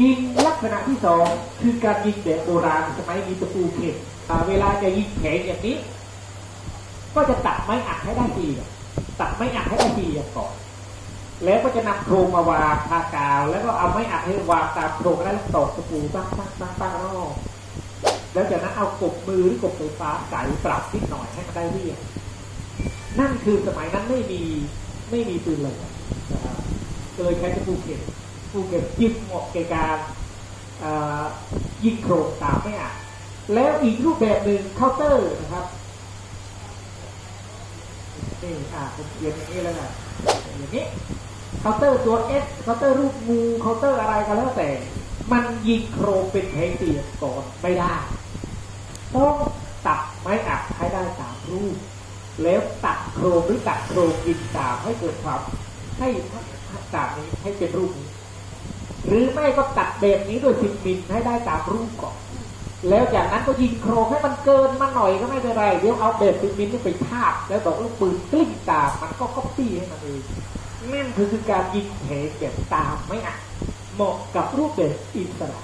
ยิงลักษณะที่สองคือการยิงแบบโบราณสมัยมีตะปูเข็มเวลาจะยิงแข็งอย่างนี้ ก็จะตัดไม้อัดให้ได้ทีตัดไม้อัดให้ได้ทีก่อนแล้วก็จะนำโครงมาวางทากาว แล้วก็เอาไม้อัดให้วางตามโครงแล้วตอกตะปูตั้งตั้งตั้งตั้งรอบแล้วจากนั้นเอากบมือหรือกบไฟฟ้าไก่ปรับนิดหน่อยให้มันได้เรียบนั่นคือสมัยนั้นไม่มีไม่มีปืนเลยนะครับเลยใช้ตะปูเข็ม ปูเข็มยึดเหมาะแก่การยิงโครงตามไม่อัดแล้วอีกรูปแบบหนึ่งเคาน์เตอร์นะครับนี่อ่าผมเขียนอย่างนี้แล้วกันอย่างนี้เคาน์เตอร์ตัวเอสเคาน์เตอร์รูปงูเคาน์เตอร์อะไรก็แล้วแต่ มันยิงโครงเป็นแผงเตียงก่อนไม่ได้ต้องตัดไม้อัดให้ได้สามรูป แล้วตัดโครงหรือตัดโครงยิงตามให้เกิดความให้ตามนี้ให้เป็นรูปนี้ หรือไม่ก็ตัดแบบนี้โดยสิบมิลให้ได้ตามรูปก่อนแล้วจากนั้นก็ยิงโครงให้มันเกินมาหน่อยก็ไม่เป็นไรเดี๋ยวเอาแบบซิมินนี่ไปทาบแล้วบอกลูกปืนกลิ้งตามมันก็ก๊อปปี้ให้มันเองนั่นคือการยิงแผลเก็บตามไม่อะเหมาะกับรูปแบบอิสระ